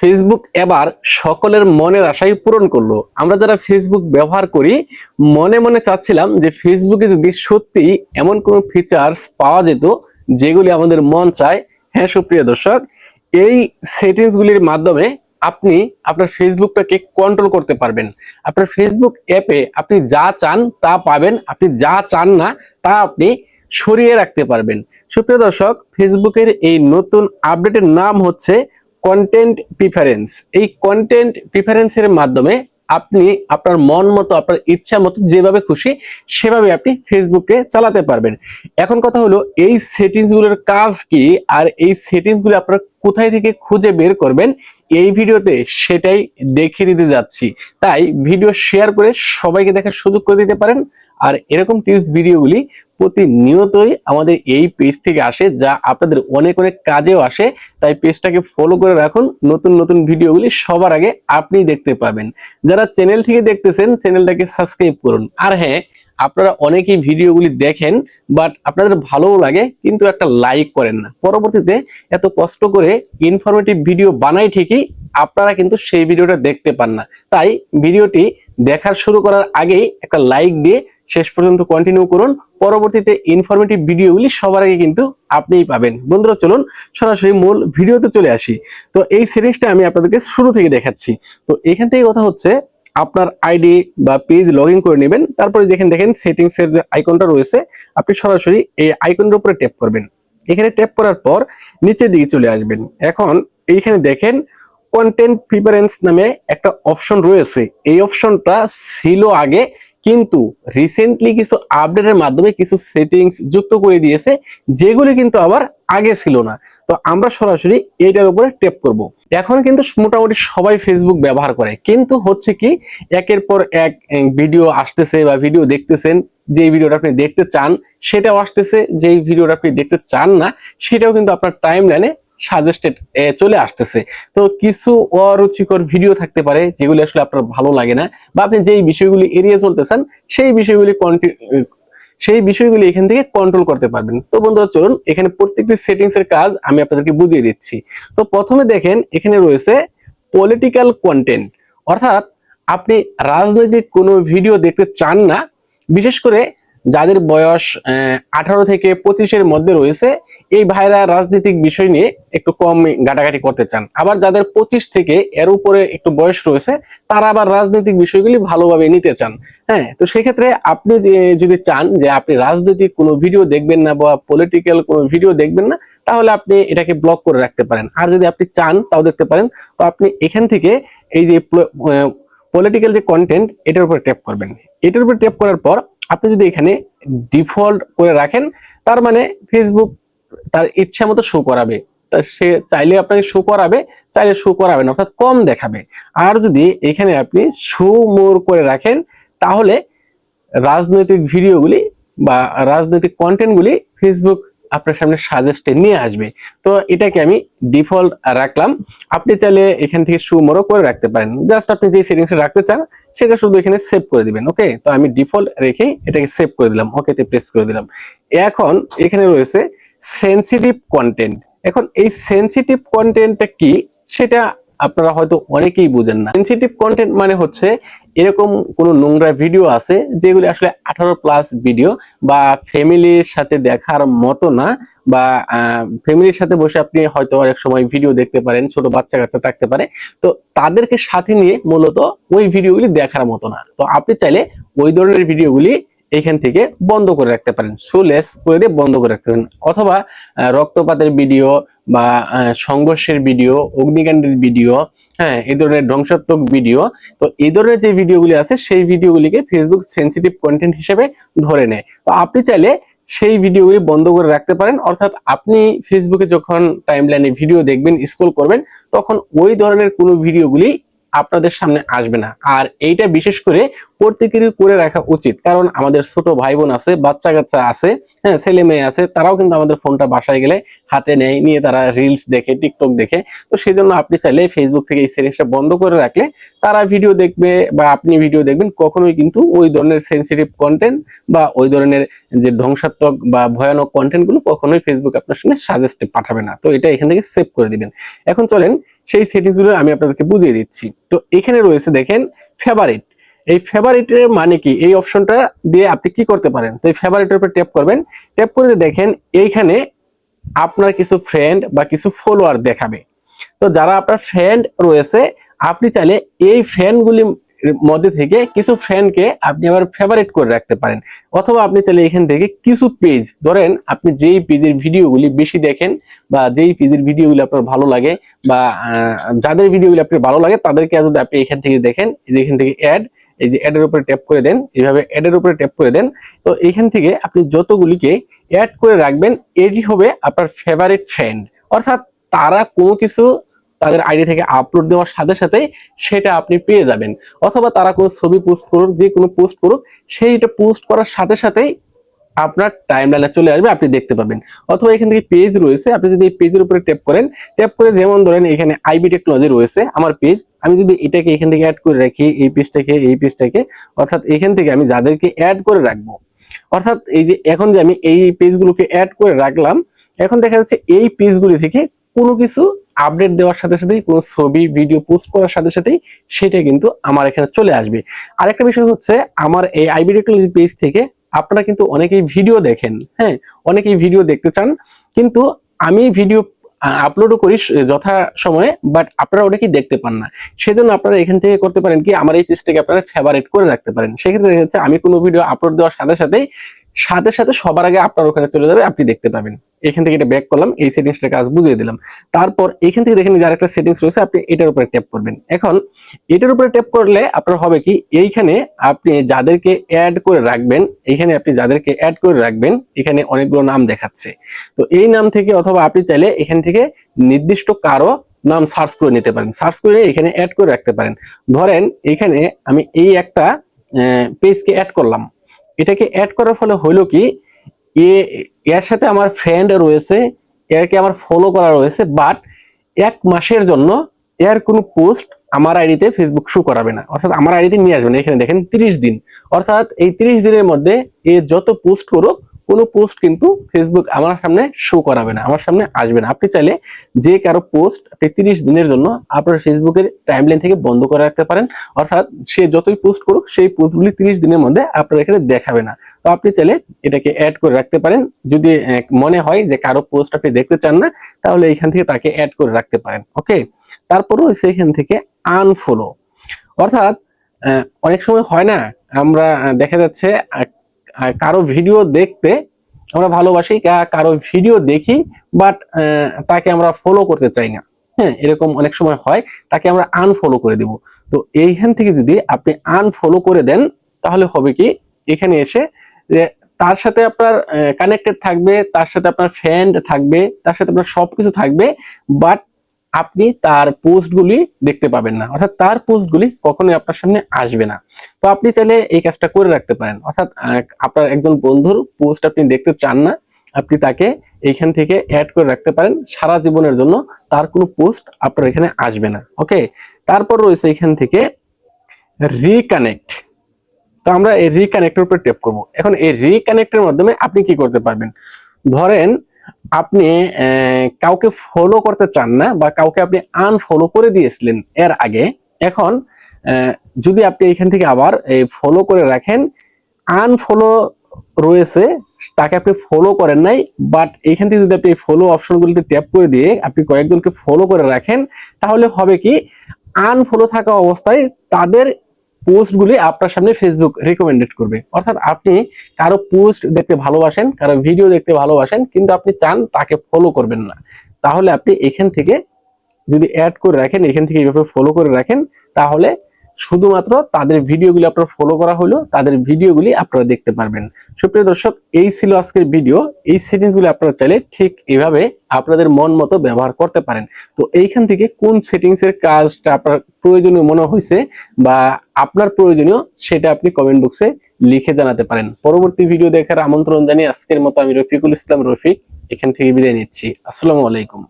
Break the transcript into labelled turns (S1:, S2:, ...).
S1: Facebook এবার সকলের মনের আশাই পূরণ করল। আমরা যারা ফেসবুক ব্যবহার করি, মনে মনে চাচ্ছিলাম যে ফেসবুকে যদি সত্যি এমন কোনো ফিচার্স পাওয়া যেত, যেগুলি আমাদের মন চায় হ্যাঁ সুপ্রিয় দর্শক, এই সেটিংস গুলির মাধ্যমে আপনি আপনার ফেসবুকটাকে কন্ট্রোল করতে পারবেন। আপনার ফেসবুক অ্যাপে আপনি যা চান তা পাবেন, আপনি যা চান না তা আপনি সরিয়ে রাখতে পারবেন। সুপ্রিয় দর্শক ফেসবুকের এই নতুন আপডেটের নাম হচ্ছে কন্টেন্ট প্রিফারেন্স এই কন্টেন্ট প্রিফারেন্সের মাধ্যমে আপনি আপনার মন মতো, আপনার ইচ্ছা মতো যেভাবে খুশি সেভাবে আপনি ফেসবুকে চালাতে পারবেন। এখন কথা হলো, এই সেটিংসগুলোর কাজ কি? আর এই সেটিংসগুলো আপনারা কোথায় থেকে খুঁজে বের করবেন? এই ভিডিওতে সেটাই দেখিয়ে দিতে যাচ্ছি। তাই ভিডিও শেয়ার করে সবাইকে দেখার সুযোগ করে দিতে পারেন। আর এরকম টিপস ভিডিওগুলি প্রতিনিয়তই আমাদের এই পেজ থেকে আসে, যা আপনাদের অনেক অনেক কাজেও আসে। তাই পেজটাকে ফলো করে রাখুন। নতুন নতুন ভিডিওগুলি সবার আগে আপনি দেখতে পাবেন। যারা চ্যানেল থেকে দেখতেছেন চ্যানেলটাকে সাবস্ক্রাইব করুন। আর হ্যাঁ আপনারা অনেকেই ভিডিওগুলি দেখেন বাট আপনাদের ভালোও লাগে, কিন্তু একটা লাইক করেন না। পরবর্তীতে এত কষ্ট করে ইনফরমেটিভ ভিডিও বানাই ঠিকই, আপনারা কিন্তু সেই ভিডিওটা দেখতে পান না। তাই ভিডিওটি দেখার শুরু করার আগেই একটা লাইক দিয়ে শেষ পর্যন্ত কন্টিনিউ করুন। পরবর্তীতে ইনফরমেটিভ ভিডিওগুলি সবার আগে কিন্তু আপনিই পাবেন। বন্ধুরা, চলুন সরাসরি মূল ভিডিওতে চলে আসি। তো এই সিরিজটা আমি আপনাদেরকে শুরু থেকে দেখাচ্ছি। তো এখান থেকে কথা হচ্ছে, আপনার আইডি বা পেজ লগ করে নেবেন। তারপরে যেখানে দেখেন সেটিংস এর যে আইকনটা রয়েছে, আপনি সরাসরি এই আইকনের উপরে ট্যাপ করবেন। এখানে ট্যাপ করার পর নিচের দিকে চলে আসবেন। এখন এইখানে দেখেন কন্টেন্ট প্রিফারেন্স নামে একটা অপশন রয়েছে। এই অপশনটা ছিল আগে কিন্তু রিসেন্টলি কিছু আপডেটের মাধ্যমে কিছু সেটিংস যুক্ত করে দিয়েছে, যেগুলি কিন্তু আবার আগে ছিল না। তো আমরা সরাসরি এইটার উপরে টেপ করব। এখন কিন্তু মোটামুটি সবাই ফেসবুক ব্যবহার করে। কিন্তু হচ্ছে কি, একের পর এক ভিডিও আসতেছে বা ভিডিও দেখতেছেন যে ভিডিওটা আপনি দেখতে চান, সেটাও আসতেছে, যেই ভিডিওটা আপনি দেখতে চান না, সেটাও কিন্তু আপনার টাইম লাইনে সাজেস্টেড চলে আসতেছে। তো কিছু অরুচিকর ভিডিও থাকতে পারে, যেগুলি আসলে আপনার ভালো লাগে না, বা আপনি যেই বিষয়গুলি এড়িয়ে চলতে চান সেই বিষয়গুলি সেই বিষয়গুলি এখান থেকে কন্ট্রোল করতে পারবেন। তো বন্ধুরা, চলুন, এখানে প্রত্যেকটি সেটিংস এর কাজ আমি আপনাদেরকে বুঝিয়ে দিচ্ছি। তো প্রথমে দেখেন, এখানে রয়েছে পলিটিক্যাল কন্টেন্ট অর্থাৎ আপনি রাজনৈতিক কোনো ভিডিও দেখতে চান না, বিশেষ করে যাদের বয়স আঠারো থেকে পঁচিশের মধ্যে রয়েছে এই ভাইরা রাজনৈতিক বিষয় নিয়ে একটু কম ঘাটাঘাটি করতে চান। আবার যাদের পঁচিশ থেকে এর উপরে একটু বয়স রয়েছে, তারা আবার রাজনৈতিক বিষয়গুলি ভালোভাবে নিতে চান। হ্যাঁ তো সেক্ষেত্রে আপনি যদি চান যে আপনি রাজনৈতিক কোনো ভিডিও দেখবেন না বা পলিটিক্যাল কোনো ভিডিও দেখবেন না, তাহলে আপনি এটাকে ব্লক করে রাখতে পারেন। আর যদি আপনি চান তাও দেখতে পারেন, তো আপনি এখান থেকে এই যে পলিটিক্যাল যে কন্টেন্ট এটার উপর ট্যাপ করবেন। এটার উপর ট্যাপ করার পর আপনি যদি এখানে ডিফল্ট করে রাখেন, তার মানে ফেসবুক তার ইচ্ছা মতো শো করাবে। তা সে চাইলে আপনাকে শো করাবে, চাইলে শো করাবে না, অর্থাৎ কম দেখাবে। আর যদি এখানে আপনি শো মোর করে রাখেন, তাহলে রাজনৈতিক ভিডিওগুলি বা রাজনৈতিক কন্টেন্টগুলি ফেসবুক আপনার সামনে সাজেস্টে নিয়ে আসবে। তো এটাকে আমি ডিফল্ট রাখলাম। আপনি চাইলে এখান থেকে সুমরও করে রাখতে পারেন। জাস্ট আপনি যে সেটিংসটা রাখতে চান, সেটা শুধু এখানে সেভ করে দিবেন ওকে তো আমি ডিফল্ট রেখে এটাকে সেভ করে দিলাম ওকেতে প্রেস করে দিলাম। এখন এখানে রয়েছে সেন্সিটিভ কন্টেন্ট এখন এই সেন্সিটিভ কন্টেন্টটা কি? সেটা আপনারা হয়তো অনেকেই বুঝেন না। সেন্সিটিভ কন্টেন্ট মানে হচ্ছে এরকম কোনো নোংরা ভিডিও আছে, যেগুলি আসলে আঠারো প্লাস ভিডিও বা ফ্যামিলির সাথে দেখার মতো না বা ফ্যামিলির সাথে বসে আপনি হয়তো অনেক সময় ভিডিও দেখতে পারেন, ছোট বাচ্চা কাচ্চা থাকতে পারে। তো তাদেরকে সাথে নিয়ে মূলত ওই ভিডিওগুলি দেখার মতো না। তো আপনি চাইলে ওই ধরনের ভিডিওগুলি এখান থেকে বন্ধ করে রাখতে পারেন। সুলেস করে দিয়ে বন্ধ করে রাখতে পারেন। অথবা রক্তপাতের ভিডিও বা সংঘর্ষের ভিডিও অগ্নিকাণ্ডের ভিডিও হ্যাঁ এই ধরনের ধ্বংসাত্মক ভিডিও তো এই ধরনের যে ভিডিওগুলি আছে, সেই ভিডিওগুলিকে ফেসবুক সেন্সিটিভ কন্টেন্ট হিসেবে ধরে নেয়। তো আপনি চাইলে সেই ভিডিওগুলি বন্ধ করে রাখতে পারেন। অর্থাৎ, আপনি ফেসবুকে যখন টাইমলাইনে ভিডিও দেখবেন স্ক্রল করবেন, তখন ওই ধরনের কোনো ভিডিওগুলি আপনাদের সামনে আসবে না। আর এইটা বিশেষ করে প্রত্যেকেরই করে রাখা উচিত। কারণ আমাদের ছোট ভাই বোন আছে বাচ্চা কাচ্চা আছে হ্যাঁ ছেলে মেয়ে আছে, তারাও কিন্তু আমাদের ফোনটা বাসায় গেলে হাতে নেয়, নিয়ে তারা রিলস দেখে টিকটক দেখে। তো সেই জন্য আপনি চাইলে ফেসবুক থেকে এই সেটিংসটা বন্ধ করে রাখলে তারা ভিডিও দেখবে বা আপনি ভিডিও দেখবেন, কখনোই কিন্তু ওই ধরনের সেন্সিটিভ কন্টেন্ট বা ওই ধরনের যে ধ্বংসাত্মক বা ভয়ানক কন্টেন্টগুলো কখনোই ফেসবুক আপনার সামনে সাজেস্টে পাঠাবে না। তো এটা এখান থেকে সেভ করে দিবেন। এখন চলেন সেই সেটিংসগুলো আমি আপনাদেরকে বুঝিয়ে দিচ্ছি। তো এখানে রয়েছে দেখেন ফেভারিট এই ফেভারিটের মানে কি? এই অপশনটা দিয়ে আপনি কি করতে পারেন? তো এই ফেভারিটের উপর ট্যাপ করবেন। ট্যাপ করে দেখেন, এইখানে আপনার কিছু ফ্রেন্ড বা কিছু ফলোয়ার দেখাবে। তো যারা আপনার ফ্রেন্ড রয়েছে, আপনি চাইলে এই ফ্রেন্ডগুলি মধ্যে থেকে কিছু ফ্রেন্ডকে আপনি আবার ফেভারিট করে রাখতে পারেন। অথবা আপনি চাইলে এখান থেকে কিছু পেজ ধরেন আপনি যেই পেজের ভিডিওগুলি বেশি দেখেন বা যেই পেজের ভিডিওগুলি আপনার ভালো লাগে বা যাদের ভিডিওগুলি আপনার ভালো লাগে, তাদেরকে যদি আপনি এখান থেকে দেখেন, এখান থেকে অ্যাড এই যে অ্যাডের উপরে ট্যাপ করে দেন, এইভাবে অ্যাডের উপরে ট্যাপ করে দেন, তো এইখান থেকে আপনি যতগুলিকে অ্যাড করে রাখবেন, এটি হবে আপনার ফেভারিট ফ্রেন্ড অর্থাৎ তারা কোনো কিছু তাদের আইডি থেকে আপলোড দেওয়ার সাথে সাথে সেটা আপনি পেয়ে যাবেন। অথবা তারা কোনো ছবি পোস্ট করুক, যে কোনো পোস্ট করুক, সেইটা পোস্ট করার সাথে সাথেই আপনার টাইম লাইনে চলে আসবে, আপনি দেখতে পাবেন। অথবা এখান থেকে পেজ রয়েছে, আপনি যদি এই পেজের উপরে ট্যাপ করেন ট্যাপ করে যেমন ধরেন এখানে আইবি টেকনোলজি রয়েছে, আমার পেজ আমি যদি এটাকে এখান থেকে অ্যাড করে রাখি, এই পেজটাকে এই পেজটাকে অর্থাৎ এখান থেকে আমি যাদেরকে অ্যাড করে রাখব, অর্থাৎ এই যে এখন যে আমি এই পেজগুলোকে অ্যাড করে রাখলাম, এখন দেখা যাচ্ছে এই পেজগুলি থেকে কোনো কিছু আপডেট দেওয়ার সাথে সাথেই, কোনো ছবি ভিডিও পোস্ট করার সাথে সাথেই সেটা কিন্তু আমার এখানে চলে আসবে। আরেকটা বিষয় হচ্ছে, আমার এই আইবি টেকনোলজি পেজ থেকে আপনারা কিন্তু অনেকেই ভিডিও দেখেন হ্যাঁ? অনেকেই ভিডিও দেখতে চান, কিন্তু আমি ভিডিও আপলোডও করি যথা সময়ে বাট আপনারা ওটা কি দেখতে পান না। সেজন্য আপনারা এখান থেকে করতে পারেন কি, আমার এই পেজটাকে আপনারা ফেভারিট করে রাখতে পারেন। সেক্ষেত্রে দেখা যাচ্ছে আমি কোনো ভিডিও আপলোড দেওয়ার সাথে সাথেই, সাথে সাথে সবার আগে আপনার ওখানে চলে যাবে, আপনি দেখতে পাবেন। এখান থেকে এটা ব্যাক করলাম, এই সেটিংসটা কাজ বুঝিয়ে দিলাম। তারপর এখান থেকে দেখেন যার একটা সেটিংস রয়েছে, আপনি এটার উপরে ট্যাপ করবেন। এখন, এটার উপরে ট্যাপ করলে আপনার হবে কি, এইখানে আপনি যাদেরকে অ্যাড করে রাখবেন এইখানে আপনি যাদেরকে অ্যাড করে রাখবেন, এখানে অনেকগুলো নাম দেখাচ্ছে। তো এই নাম থেকে অথবা আপনি চাইলে এখান থেকে নির্দিষ্ট কারও নাম সার্চ করে নিতে পারেন। সার্চ করে এখানে অ্যাড করে রাখতে পারেন। ধরেন, এখানে আমি এই একটা পেজকে অ্যাড করলাম। এটাকে অ্যাড করার ফলে হলো কি এ, এর সাথে আমার ফ্রেন্ড রয়েছে, এরকে আমার ফলো করা রয়েছে বাট এক মাসের জন্য এর কোনো পোস্ট আমার আইডিতে ফেসবুক শো করাবে না। অর্থাৎ আমার আইডিতে নিয়ে আসবে না। এখানে দেখেন তিরিশ দিন। অর্থাৎ এই তিরিশ দিনের মধ্যে এ যত পোস্ট করুক কোনো পোস্ট কিন্তু ফেসবুক আমার সামনে শো করাবে না, আমার সামনে আসবে না। আপনি চাইলে যে কারও পোস্ট আপনি তিরিশ দিনের জন্য আপনার ফেসবুকের টাইমলাইন থেকে বন্ধ করে রাখতে পারেন। অর্থাৎ সে যতই পোস্ট করুক, সেই পোস্টগুলি তিরিশ দিনের মধ্যে আপনার এখানে দেখাবে না। তো আপনি চাইলে এটাকে অ্যাড করে রাখতে পারেন। যদি মনে হয় যে কারও পোস্ট আপনি দেখতে চান না, তাহলে এখান থেকে তাকে অ্যাড করে রাখতে পারেন। ওকে তারপরও সেখান থেকে আনফলো অর্থাৎ অনেক সময় হয় না, আমরা দেখা যাচ্ছে কারও ভিডিও দেখতে আমরা ভালোবাসি কারও ভিডিও দেখি বাট তাকে আমরা ফলো করতে চাই না। হ্যাঁ এরকম অনেক সময় হয়, তাকে আমরা আনফলো করে দেব। তো এইখান থেকে যদি আপনি আনফলো করে দেন, তাহলে হবে কি, এখানে এসে তার সাথে আপনার কানেক্টেড থাকবে, তার সাথে আপনার ফ্রেন্ড থাকবে, তার সাথে আপনার সবকিছু থাকবে বাট আপনি তার পোস্টগুলি দেখতে পাবেন না। অর্থাৎ তার পোস্টগুলি কখনোই আপনার সামনে আসবে না। তো আপনি চাইলে এই কাজটা করে রাখতে পারেন। অর্থাৎ আপনার একজন বন্ধুর পোস্ট আপনি দেখতে চান না, আপনি তাকে এইখান থেকে অ্যাড করে রাখতে পারেন। সারা জীবনের জন্য তার কোনো পোস্ট আপনার এখানে আসবে না। ওকে? তারপর রয়েছে এখান থেকে রিকানেক্ট তো আমরা এই রিকানেক্টের উপর টেপ করব। এখন এই রিকানেক্টের মাধ্যমে আপনি কি করতে পারবেন? ধরেন আপনি কাউকে ফলো করতে চান না বা কাউকে আপনি আনফলো করে দিয়েছিলেন এর আগে, এখন যদি আপনি এখান থেকে আবার ফলো করে রাখেন আনফলো রয়েছে, তাকে আপনি ফলো করেন নাই বাট এখান থেকে যদি আপনি ফলো অপশনগুলিতে ট্যাপ করে দিয়ে আপনি কয়েকজনকে ফলো করে রাখেন, তাহলে হবে কি আনফলো থাকা অবস্থায় তাদের পোস্টগুলি আপনার সামনে ফেসবুক রেকমেন্ডেড করবে। অর্থাৎ আপনি কারও পোস্ট দেখতে ভালোবাসেন, কারও ভিডিও দেখতে ভালোবাসেন, কিন্তু আপনি চান তাকে ফলো করবেন না। তাহলে আপনি এখান থেকে যদি অ্যাড করে রাখেন, এখান থেকে এইভাবে ফলো করে রাখেন, তাহলে শুধুমাত্র তাদের ভিডিওগুলি আপনার ফলো করা হলো, তাদের ভিডিওগুলি আপনারা দেখতে পারবেন। সুপ্রিয় দর্শক, এই ছিল আজকের ভিডিও। এই সেটিংসগুলি আপনারা চাইলে ঠিক এভাবে আপনাদের মন মতো ব্যবহার করতে পারেন। তো এইখান থেকে কোন সেটিংস এর কাজটা আপনার প্রয়োজনীয় মনে হয়েছে বা আপনার প্রয়োজনীয় সেটা আপনি কমেন্ট বক্সে লিখে জানাতে পারেন। পরবর্তী ভিডিও দেখার আমন্ত্রণ জানিয়ে আজকের মতো আমি রফিকুল ইসলাম রফিক এখান থেকে বিদায় নিচ্ছি। আসসালামু আলাইকুম।